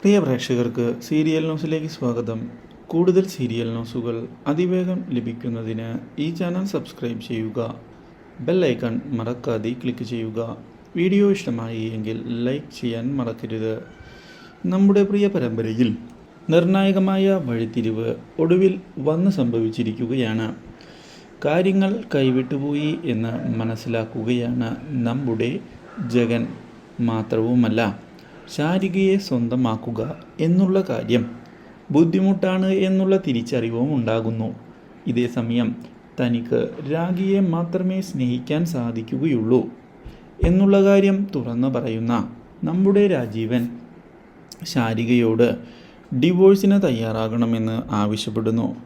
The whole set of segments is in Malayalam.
പ്രിയ പ്രേക്ഷകർക്ക് സീരിയൽ ന്യൂസിലേക്ക് സ്വാഗതം. കൂടുതൽ സീരിയൽ ന്യൂസുകൾ അതിവേഗം ലഭിക്കുന്നതിന് ഈ ചാനൽ സബ്സ്ക്രൈബ് ചെയ്യുക. ബെൽ ഐക്കൺ മറക്കാതെ ക്ലിക്ക് ചെയ്യുക. വീഡിയോ ഇഷ്ടമായി എങ്കിൽ ലൈക്ക് ചെയ്യാൻ മറക്കരുത്. നമ്മുടെ പ്രിയ പരമ്പരയിൽ നിർണായകമായ വഴിത്തിരിവ് ഒടുവിൽ വന്ന് സംഭവിച്ചിരിക്കുകയാണ്. കാര്യങ്ങൾ കൈവിട്ടുപോയി എന്ന് മനസ്സിലാക്കുകയാണ് നമ്മുടെ ജഗൻ മാത്രവുമല്ല. ശാരികയെ സ്വന്തമാക്കുക എന്നുള്ള കാര്യം ബുദ്ധിമുട്ടാണ് എന്നുള്ള തിരിച്ചറിവും ഉണ്ടാകുന്നു. ഇതേസമയം തനിക്ക് രാഗിയെ മാത്രമേ സ്നേഹിക്കാൻ സാധിക്കുകയുള്ളൂ എന്നുള്ള കാര്യം തുറന്നു പറയുന്ന നമ്മുടെ രാജീവൻ ശാരികയോട് ഡിവോഴ്സിന് തയ്യാറാകണമെന്ന് ആവശ്യപ്പെടുന്നു.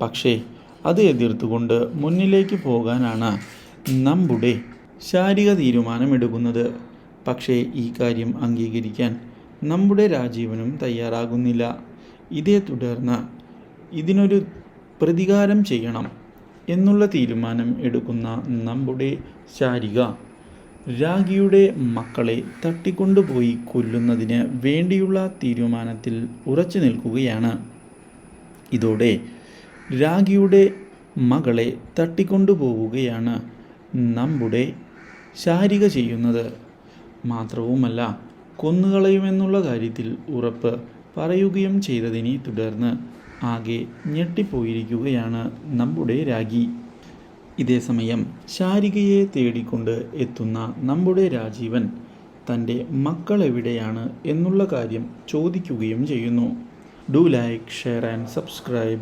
പക്ഷേ അത് എതിർത്തുകൊണ്ട് മുന്നിലേക്ക് പോകാനാണ് നമ്മുടെ ശാരിക തീരുമാനമെടുക്കുന്നത്. പക്ഷേ ഈ കാര്യം അംഗീകരിക്കാൻ നമ്മുടെ രാജീവനും തയ്യാറാകുന്നില്ല. ഇതേ തുടർന്ന് ഇതിനൊരു പ്രതികാരം ചെയ്യണം എന്നുള്ള തീരുമാനം എടുക്കുന്ന നമ്മുടെ ശാരിക രാഗിയുടെ മക്കളെ തട്ടിക്കൊണ്ടുപോയി കൊല്ലുന്നതിന് വേണ്ടിയുള്ള തീരുമാനത്തിൽ ഉറച്ചു നിൽക്കുകയാണ്. ഇതോടെ രാഗിയുടെ മകളെ തട്ടിക്കൊണ്ടുപോവുകയാണ് നമ്മുടെ ശാരിക ചെയ്യുന്നത്. മാത്രവുമല്ല കൊന്നുകളയുമെന്നുള്ള കാര്യത്തിൽ ഉറപ്പ് പറയുകയും ചെയ്തതിനെ തുടർന്ന് ആകെ ഞെട്ടിപ്പോയിരിക്കുകയാണ് നമ്മുടെ രാഗി. ഇതേസമയം ശാരികയെ തേടിക്കൊണ്ട് എത്തുന്ന നമ്മുടെ രാജീവൻ തന്റെ മക്കൾ എവിടെയാണ് എന്നുള്ള കാര്യം ചോദിക്കുകയും ചെയ്യുന്നു. Do like share and subscribe